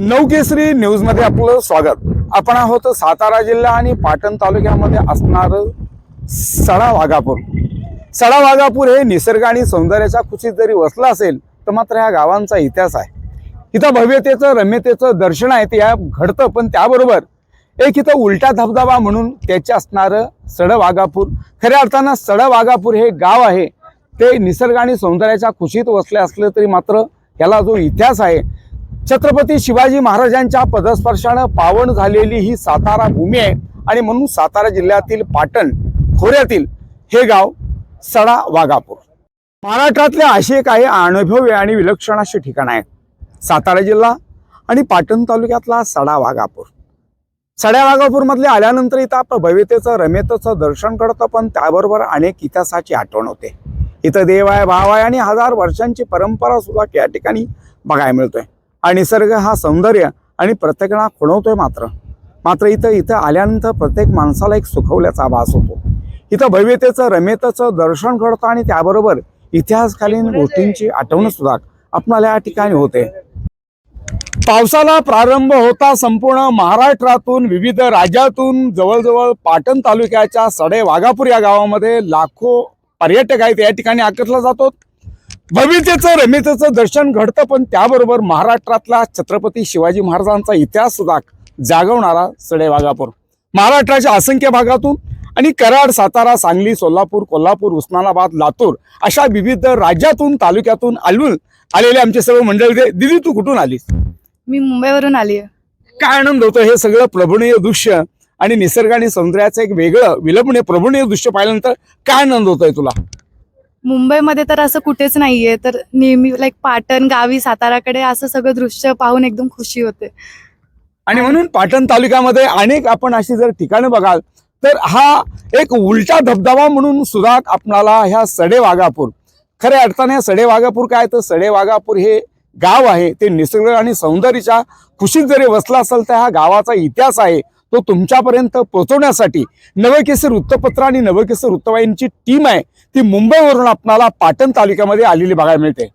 नवकेसरी न्यूजमध्ये आपलं स्वागत. आपण आहोत सातारा जिल्हा आणि पाटण तालुक्यामध्ये असणार सडा वाघापूर. सडा वाघापूर हे निसर्ग आणि सौंदर्याच्या कुशीत जरी वसलं असेल तर मात्र ह्या गावांचा इतिहास आहे. इथं भव्यतेचं रम्यतेचं दर्शन आहे ते या घडतं पण त्याबरोबर एक इथं उलटा धबधबा म्हणून त्याचे असणारं सड वाघापूर. खऱ्या अर्थानं सड वाघापूर हे गाव आहे. ते निसर्ग आणि सौंदर्याच्या कुशीत वसले असले तरी मात्र याला जो इतिहास आहे छत्रपती शिवाजी महाराजांच्या पदस्पर्शानं पावन झालेली ही सातारा भूमी आहे. आणि म्हणून सातारा जिल्ह्यातील पाटण खोऱ्यातील हे गाव सडा वाघापूर. महाराष्ट्रातले असे काही अनुभव्य आणि विलक्षण असे ठिकाण आहेत. सातारा जिल्हा आणि पाटण तालुक्यातला सडा वाघापूर. सड्या वाघापूरमधले आल्यानंतर इथं आपलं भव्यतेचं रमेतेचं दर्शन घडतं पण त्याबरोबर अनेक इतिहासाची आठवण होते. इथं देव आहे भाव आहे आणि हजार वर्षांची परंपरा सुद्धा या ठिकाणी बघायला मिळतोय. आणि निसर्ग हा सौंदर्य आणि प्रत्येकाला खुणवतोय मात्र. मात्र इथं इथं आल्यानंतर प्रत्येक माणसाला एक सुखवल्याचा आभास होतो. इथं भव्यतेचं रमेतेचं दर्शन घडतं आणि त्याबरोबर इतिहासकालीन गोष्टींची आठवण सुद्धा आपणाला या ठिकाणी होते. पावसाला प्रारंभ होता संपूर्ण महाराष्ट्रातून विविध राज्यातून जवळजवळ पाटण तालुक्याच्या सडे वाघापूर या गावामध्ये लाखो पर्यटक आहेत या ठिकाणी आकर्षला जातो भव्यतेचं रमेतेचं दर्शन घडतं पण त्याबरोबर महाराष्ट्रातला छत्रपती शिवाजी महाराजांचा इतिहास सुद्धा जागवणारा सडे वाघापूर. महाराष्ट्राच्या असंख्य भागातून आणि कराड सातारा सांगली सोलापूर कोल्हापूर उस्मानाबाद लातूर अशा विविध राज्यातून तालुक्यातून आलून आलेले आमचे सर्व मंडळी. दिदी तू कुठून आलीस? मी मुंबईवरून आली आहे. काय आनंद होतो? हे सगळं प्रभणीय दृश्य आणि निसर्ग आणि सौंदर्याचं एक वेगळं विलंबनीय प्रभणीय दृश्य पाहिल्यानंतर काय आनंद होतोय तुला? मुंबईमध्ये तर असं कुठेच नाहीये. तर नेहमी लाईक पाटण गावी साताराकडे असं सगळं दृश्य पाहून एकदम खुशी होते. आणि म्हणून पाटण तालुक्यामध्ये अनेक आपण अशी जर ठिकाणं बघाल तर हा एक उलटा धबधबा म्हणून सुद्धा आपणाला ह्या सडे वाघापूर खऱ्या अर्थाने सडे वाघापूर काय? तर सडे वाघापूर हे गाव आहे. ते निसर्ग आणि सौंदर्याच्या खुशीत जरी वसला असेल तर हा गावाचा इतिहास आहे. तो तुमच्यापर्यंत पोहोचवण्यासाठी नवकेसर वृत्तपत्र आणि नवकेसर वृत्तवाहिनीची टीम आहे. ती मुंबईवरून आपणाला पाटण तालुक्यामध्ये आलेली बघायला मिळते.